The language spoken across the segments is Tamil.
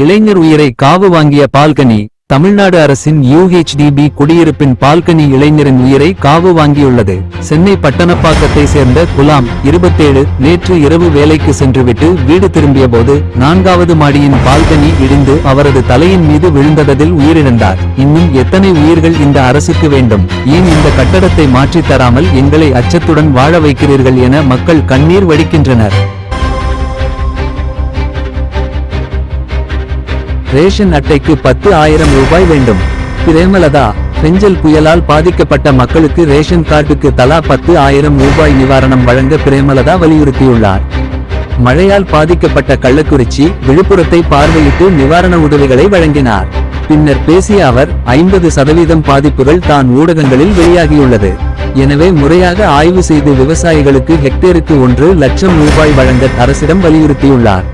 இளைஞர் உயிரை காவு வாங்கிய பால்கனி தமிழ்நாடு அரசின் யூஹெச்டிபி குடியிருப்பின் பால்கனி இளைஞரின் உயிரை காவு வாங்கியுள்ளது. சென்னை பட்டணப்பாக்கத்தை சேர்ந்த குலாம் இருபத்தேழு நேற்று இரவு வேலைக்கு சென்றுவிட்டு வீடு திரும்பியபோது நான்காவது மாடியின் பால்கனி இடிந்து அவரது தலையின் மீது விழுந்ததில் உயிரிழந்தார். இன்னும் எத்தனை உயிர்கள் இந்த அரசுக்கு வேண்டும்? ஏன் இந்த கட்டடத்தை மாற்றித் தராமல் எங்களை அச்சத்துடன் வாழ வைக்கிறீர்கள் என மக்கள் கண்ணீர் வடிக்கின்றனர். ரேஷன் அட்டைக்கு பத்து ஆயிரம் ரூபாய் வேண்டும். பிரேமலதா பெஞ்சல் புயலால் பாதிக்கப்பட்ட மக்களுக்கு ரேஷன் கார்டுக்கு தலா பத்து ஆயிரம் ரூபாய் நிவாரணம் வழங்க பிரேமலதா வலியுறுத்தியுள்ளார். மழையால் பாதிக்கப்பட்ட கள்ளக்குறிச்சி விழுப்புரத்தை பார்வையிட்டு நிவாரண உதவிகளை வழங்கினார். பின்னர் பேசிய அவர் ஐம்பது சதவீதம் பாதிப்புகள் தான் ஊடகங்களில் வெளியாகியுள்ளது. எனவே முறையாக ஆய்வு செய்து விவசாயிகளுக்கு ஹெக்டேருக்கு ஒன்று லட்சம் ரூபாய் வழங்க அரசிடம் வலியுறுத்தியுள்ளார்.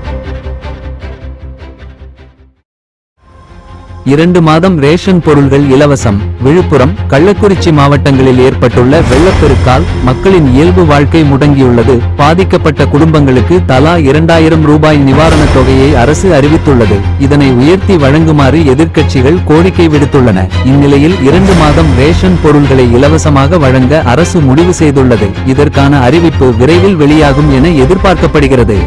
இரண்டு மாதம் ரேஷன் பொருள்கள் இலவசம். விழுப்புரம் கள்ளக்குறிச்சி மாவட்டங்களில் ஏற்பட்டுள்ள வெள்ளப்பெருக்கால் மக்களின் இயல்பு வாழ்க்கை முடங்கியுள்ளது. பாதிக்கப்பட்ட குடும்பங்களுக்கு தலா இரண்டாயிரம் ரூபாய் நிவாரணத் தொகையை அரசு அறிவித்துள்ளது. இதனை உயர்த்தி வழங்குமாறு எதிர்க்கட்சிகள் கோரிக்கை விடுத்துள்ளன. இந்நிலையில் இரண்டு மாதம் ரேஷன் பொருள்களை இலவசமாக வழங்க அரசு முடிவு செய்துள்ளது. இதற்கான அறிவிப்பு விரைவில் வெளியாகும் என எதிர்பார்க்கப்படுகிறது.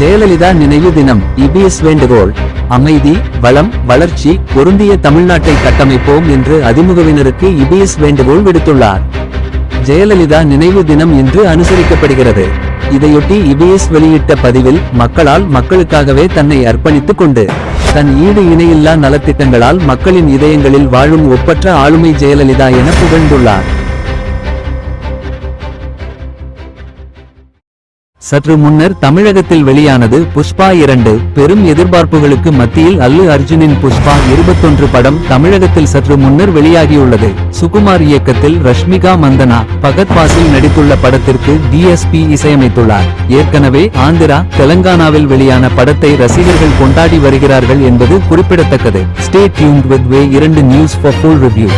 ஜெயலலிதா நினைவு தினம் இபிஎஸ் வேண்டுகோள். அமைதி வளம் வளர்ச்சி பொருந்திய தமிழ்நாட்டை கட்டமைப்போம் என்று அதிமுகவினருக்கு இபிஎஸ் வேண்டுகோள் விடுத்துள்ளார். ஜெயலலிதா நினைவு தினம் இன்று அனுசரிக்கப்படுகிறது. இதையொட்டி இபிஎஸ் வெளியிட்ட பதிவில் மக்களால் மக்களுக்காகவே தன்னை அர்ப்பணித்துக் கொண்டு தன் ஈடு இணையில்லா நலத்திட்டங்களால் மக்களின் இதயங்களில் வாழும் ஒப்பற்ற ஆளுமை ஜெயலலிதா என புகழ்ந்துள்ளார். சற்று முன்னர் தமிழகத்தில் வெளியானது புஷ்பா இரண்டு. பெரும் எதிர்பார்ப்புகளுக்கு மத்தியில் அல்லு அர்ஜுனின் புஷ்பா இருபத்தொன்று படம் தமிழகத்தில் சற்று முன்னர் வெளியாகியுள்ளது. சுகுமார் இயக்கத்தில் ரஷ்மிகா மந்தனா பகத் பாசில் நடித்துள்ள படத்திற்கு டிஎஸ்பி இசையமைத்துள்ளார். ஏற்கனவே ஆந்திரா தெலங்கானாவில் வெளியான படத்தை ரசிகர்கள் கொண்டாடி வருகிறார்கள் என்பது குறிப்பிடத்தக்கது. ஸ்டே டியூன்ட் வித் வே இரண்டு நியூஸ் ஃபார் ஃபுல் ரிவ்யூ